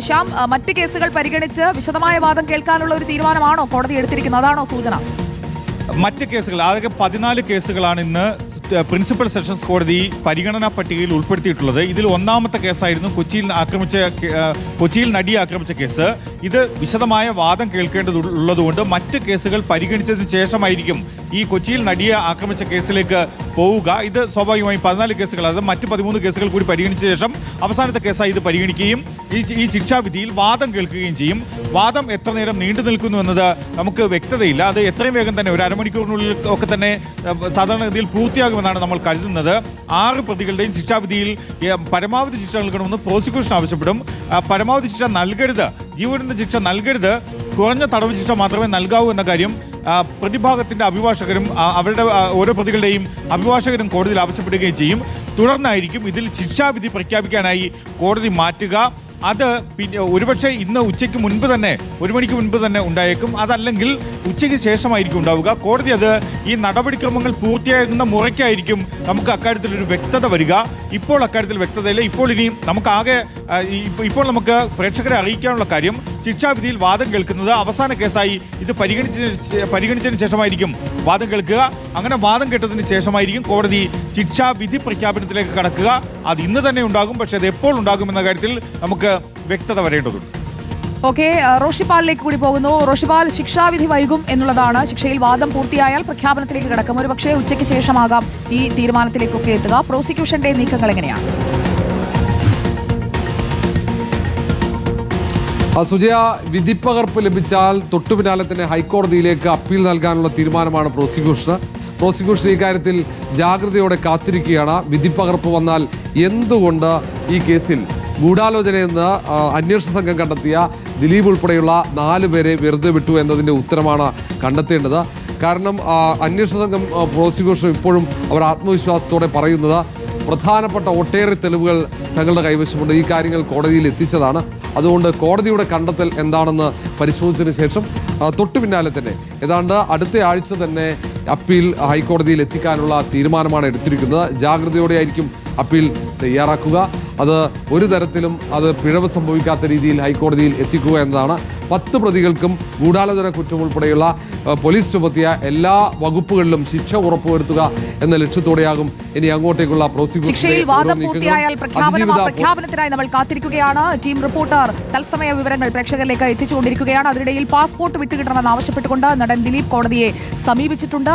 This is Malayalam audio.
ശ്യാം മറ്റ് കേസുകൾ പരിഗണിച്ച് വിശദമായ വാദം കേൾക്കാനുള്ള ഒരു തീരുമാനമാണോ കോടതി എടുത്തിരിക്കുന്നത്? അതാണോ സൂചന? മറ്റ് കേസുകൾ ആകെ പതിനാല് കേസുകളാണ് ഇന്ന് പ്രിൻസിപ്പൽ സെഷൻസ് കോടതി പരിഗണനാ പട്ടികയിൽ ഉൾപ്പെടുത്തിയിട്ടുള്ളത്. ഇതിൽ ഒന്നാമത്തെ കേസായിരുന്നു കൊച്ചിയിൽ ആക്രമിച്ച കൊച്ചിയിൽ നടിയെ ആക്രമിച്ച കേസ്. ഇത് വിശദമായ വാദം കേൾക്കേണ്ടതുള്ളതുകൊണ്ട് മറ്റ് കേസുകൾ പരിഗണിച്ചതിന് ശേഷമായിരിക്കും ഈ കൊച്ചിയിൽ നടിയെ ആക്രമിച്ച കേസിലേക്ക് പോവുക. ഇത് സ്വാഭാവികമായും പതിനാല് കേസുകൾ അത് മറ്റ് പതിമൂന്ന് കേസുകൾ കൂടി പരിഗണിച്ച ശേഷം അവസാനത്തെ കേസായി ഇത് പരിഗണിക്കുകയും ഈ ഈ ശിക്ഷാവിധിയിൽ വാദം കേൾക്കുകയും ചെയ്യും. വാദം എത്ര നേരം നീണ്ടു നിൽക്കുന്നു എന്നത് നമുക്ക് വ്യക്തതയില്ല. അത് എത്രയും വേഗം തന്നെ ഒരു അരമണിക്കൂറിനുള്ളിൽ ഒക്കെ തന്നെ സാധാരണഗതിയിൽ പൂർത്തിയാകുമെന്നാണ് നമ്മൾ കരുതുന്നത്. ആറ് പ്രതികളുടെയും ശിക്ഷാവിധിയിൽ പരമാവധി ശിക്ഷ നൽകണമെന്ന് പ്രോസിക്യൂഷൻ ആവശ്യപ്പെടും. പരമാവധി ശിക്ഷ നൽകരുത്. ജീവനന്ത ശിക്ഷ നൽകരുത്. കുറഞ്ഞ തടവ് ശിക്ഷ മാത്രമേ നൽകാവൂ എന്ന കാര്യം പ്രതിഭാഗത്തിന്റെ അഭിഭാഷകരും അവരുടെ ഓരോ പ്രതികളുടെയും അഭിഭാഷകരും കോടതിയിൽ ആവശ്യപ്പെടുകയും ചെയ്യും. തുടർന്നായിരിക്കും ഇതിൽ ശിക്ഷാവിധി പ്രഖ്യാപിക്കാനായി കോടതി മാറ്റുക. അത് പിന്നെ ഒരുപക്ഷെ ഇന്ന് ഉച്ചയ്ക്ക് മുൻപ് തന്നെ ഒരു മണിക്ക് മുൻപ് തന്നെ ഉണ്ടായേക്കും. അതല്ലെങ്കിൽ ഉച്ചയ്ക്ക് ശേഷമായിരിക്കും ഉണ്ടാവുക. കോടതി അത് ഈ നടപടിക്രമങ്ങൾ പൂർത്തിയാകുന്ന മുറയ്ക്കായിരിക്കും നമുക്ക് അക്കാര്യത്തിൽ ഒരു വ്യക്തത വരിക. ഇപ്പോൾ അക്കാര്യത്തിൽ വ്യക്തതയില്ല. ഇപ്പോൾ ഇനിയും നമുക്ക് ആകെ ഇപ്പോൾ നമുക്ക് പ്രേക്ഷകരെ അറിയിക്കാനുള്ള കാര്യം ശിക്ഷാവിധിയിൽ വാദം കേൾക്കുന്നത് അവസാന കേസായി ഇത് പരിഗണിച്ചതിന് പരിഗണിച്ചതിന് ശേഷമായിരിക്കും വാദം കേൾക്കുക. അങ്ങനെ വാദം കേട്ടതിന് ശേഷമായിരിക്കും കോടതി ശിക്ഷാവിധി പ്രഖ്യാപനത്തിലേക്ക് കടക്കുക. അത് ഇന്ന് തന്നെ ഉണ്ടാകും പക്ഷേ അത് എപ്പോൾ ഉണ്ടാകും എന്ന കാര്യത്തിൽ നമുക്ക് വ്യക്തത വരേണ്ടതുണ്ട്. ഓക്കെ റോഷിപ്പാലിലേക്ക് കൂടി പോകുന്നു. റോഷിപ്പാൽ ശിക്ഷാവിധി വൈകും എന്നുള്ളതാണ്. ശിക്ഷയിൽ വാദം പൂർത്തിയായാൽ പ്രഖ്യാപനത്തിലേക്ക് കിടക്കും. ഒരു പക്ഷേ ഉച്ചയ്ക്ക് ശേഷമാകാം ഈ തീരുമാനത്തിലേക്കൊക്കെ എത്തുക. പ്രോസിക്യൂഷന്റെ നീക്കങ്ങൾ എങ്ങനെയാണ്? സുജയ വിധിപ്പകർപ്പ് ലഭിച്ചാൽ തൊട്ടു പിന്നാലെ തന്നെ ഹൈക്കോടതിയിലേക്ക് അപ്പീൽ നൽകാനുള്ള തീരുമാനമാണ് പ്രോസിക്യൂഷൻ പ്രോസിക്യൂഷൻ ഇക്കാര്യത്തിൽ ജാഗ്രതയോടെ കാത്തിരിക്കുകയാണ്. വിധിപ്പകർപ്പ് വന്നാൽ എന്തുകൊണ്ട് ഈ കേസിൽ ഗൂഢാലോചനയെന്ന് അന്വേഷണ സംഘം കണ്ടെത്തിയ ദിലീപ് ഉൾപ്പെടെയുള്ള നാല് പേരെ വെറുതെ വിട്ടു എന്നതിന്റെ ഉത്തരമാണ് കണ്ടെത്തേണ്ടത്. കാരണം അന്വേഷണ സംഘം പ്രോസിക്യൂഷൻ ഇപ്പോഴും അവർ ആത്മവിശ്വാസത്തോടെ പറയുന്നത് പ്രധാനപ്പെട്ട ഒട്ടേറെ തെളിവുകൾ തങ്ങളുടെ കൈവശമുണ്ട്. ഈ കാര്യങ്ങൾ കോടതിയിൽ എത്തിച്ചതാണ്. അതുകൊണ്ട് കോടതിയുടെ കണ്ടെത്തൽ എന്താണെന്ന് പരിശോധിച്ചതിന് ശേഷം തൊട്ടു പിന്നാലെ തന്നെ ഏതാണ്ട് അടുത്ത ആഴ്ച തന്നെ അപ്പീൽ ഹൈക്കോടതിയിൽ എത്തിക്കാനുള്ള തീരുമാനമാണ് എടുത്തിരിക്കുന്നത്. ജാഗ്രതയോടെയായിരിക്കും അപ്പീൽ തയ്യാറാക്കുക. അത് ഒരു തരത്തിലും അത് പിഴവ് സംഭവിക്കാത്ത രീതിയിൽ ഹൈക്കോടതിയിൽ എത്തിക്കുക എന്നതാണ്. പത്ത് പ്രതികൾക്കും ഗൂഢാലോചന കുറ്റം ഉൾപ്പെടെയുള്ള പോലീസ് ചുമത്തിയ എല്ലാ വകുപ്പുകളിലും ശിക്ഷ ഉറപ്പുവരുത്തുക എന്ന ലക്ഷ്യത്തോടെയാകും ഇനി അങ്ങോട്ടേക്കുള്ള പ്രഖ്യാപനത്തിനായി നമ്മൾ കാത്തിരിക്കുകയാണ്. ടീം റിപ്പോർട്ടർ തത്സമയ വിവരങ്ങൾ പ്രേക്ഷകരിലേക്ക് എത്തിച്ചുകൊണ്ടിരിക്കുകയാണ്. അതിനിടയിൽ പാസ്പോർട്ട് വിട്ടുകിട്ടണമെന്ന് ആവശ്യപ്പെട്ടുകൊണ്ട് നടൻ ദിലീപ് കോടതിയെ സമീപിച്ചിട്ടുണ്ട്.